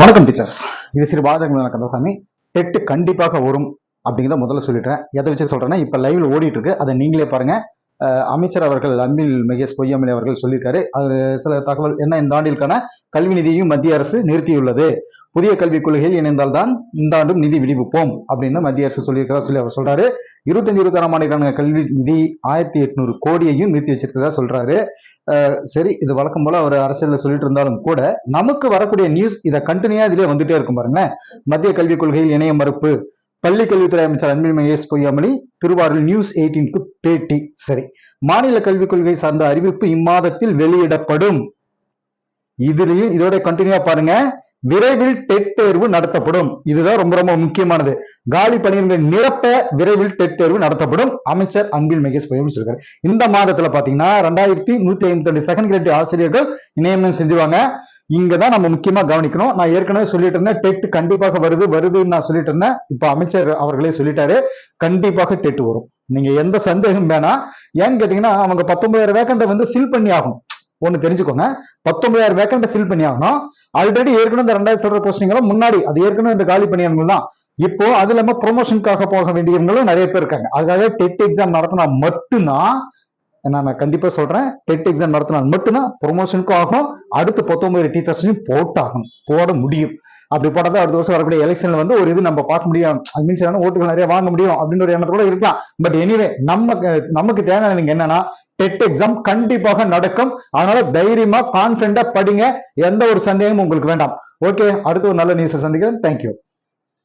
வணக்கம் டீச்சர்ஸ் இது ஸ்ரீ பாலதங்களான கந்தசாமி. டெட்டு கண்டிப்பாக வரும் அப்படிங்கிறத முதல்ல சொல்லிட்டேன். எதை வச்சு சொல்கிறேன்னா இப்போ லைவில் ஓடிட்டு இருக்கு அதை நீங்களே பாருங்க. அமைச்சர் அவர்கள் அன்பில் மகேஷ் பொய்யாமலை அவர்கள் சொல்லியிருக்காரு. அது சில தகவல் என்ன இந்த ஆண்டிற்கான கல்வி நிதியையும் மத்திய அரசு நிறுத்தியுள்ளது. புதிய கல்விக் கொள்கையில் இணைந்தால்தான் இந்த ஆண்டும் நிதி விடுவிப்போம் அப்படின்னு மத்திய அரசு சொல்லியிருக்கிறதா சொல்லி அவர் சொல்றாரு. இருபத்தஞ்சு இருபத்தாறாம் ஆண்டுக்கான கல்வி நிதி ஆயிரத்தி எட்நூறு கோடியையும் நிறுத்தி வச்சிருக்கிறதா சொல்றாரு. சரி இது வழக்கம் போல அவர் அரசியல சொல்லிட்டு இருந்தாலும் கூட நமக்கு வரக்கூடிய நியூஸ் இதை கண்டினியூ இதுல வந்துட்டே இருக்கும் பாருங்களேன். மத்திய கல்விக் கொள்கையில் இணைய மறுப்பு. பள்ளி கல்வித்துறை அமைச்சர் அன்பின்மை மகேஷ் பொய்யாமொழி திருவாரூர் நியூஸ் எயிட்டீனுக்கு பேட்டி. சரி மாநில கல்விக் கொள்கை சார்ந்த அறிவிப்பு இம்மாதத்தில் வெளியிடப்படும். இதுலயும் இதோட கண்டினியூவா பாருங்க. விரைவில் டெட் தேர்வு நடத்தப்படும். இதுதான் ரொம்ப ரொம்ப முக்கியமானது. காலி பணியின் நிரப்ப விரைவில் டெட் தேர்வு நடத்தப்படும். அமைச்சர் அன்பில் மகேஷ் பொய்யாமொழி சொல்றாரு இந்த மாதத்துல பாத்தீங்கன்னா ரெண்டாயிரத்தி நூத்தி ஐம்பத்தி ரெண்டு செகண்ட் கிரேட் ஆசிரியர்கள் நியமனம் செஞ்சுவாங்க இங்க தான் நம்ம முக்கியமா கவனிக்கணும். நான் ஏற்கனவே சொல்லிட்டு இருந்தேன் டெட் கண்டிப்பாக வருது வருதுன்னு நான் சொல்லிட்டு இருந்தேன். இப்ப அமைச்சர் அவர்களே சொல்லிட்டாரு கண்டிப்பாக டெட் வரும். நீங்க எந்த சந்தேகம் வேணாம். ஏன்னு கேட்டீங்கன்னா அவங்க பத்தொன்பதாயிரம் வேக்கண்ட வந்து ஃபில் பண்ணி ஆகும் ஒன்னு தெரிஞ்சுக்கோங்க. பத்தொன்பதாயிரம் வேக்கண்ட ஃபில் பண்ணி ஆகணும் ஆல்ரெடி ஏற்கனவே இந்த ரெண்டாயிரத்தி சொல்ற போஸ்டிங்களும் முன்னாடி அது ஏற்கனவே இந்த காலி பணியாளர்கள் தான். இப்போ அது இல்லாம ப்ரொமோஷனுக்காக போக வேண்டியவங்களும் நிறைய பேர் இருக்காங்க. அதுக்காக டெட் எக்ஸாம் நடத்தினா மட்டும்தான் நான் கண்டிப்பா சொல்றேன் டெட் எக்ஸாம் நடத்தினா மட்டும்தான் ப்ரொமோஷனுக்கும் ஆகும். அடுத்து பத்தொன்பது டீச்சர்ஸையும் போட்டாகணும். போட முடியும். அப்படி போட்டால் அடுத்த வருஷம் வரக்கூடிய எலெக்ஷன்ல வந்து ஒரு இது நம்ம பார்க்க முடியும். அது மீன்ஸ் ஓட்டுகள் நிறைய வாங்க முடியும் அப்படின்ற ஒரு எண்ணத்தோட இருக்கலாம். பட் எனிவே நம்ம நமக்கு தேவையானது என்னன்னா டெட் எக்ஸாம் கண்டிப்பாக நடக்கும். அதனால தைரியமா கான்பிடண்டா படிங்க. எந்த ஒரு சந்தேகமும் உங்களுக்கு வேண்டாம். ஓகே அடுத்து ஒரு நல்ல நியூஸை சந்திக்கிறேன். தேங்க்யூ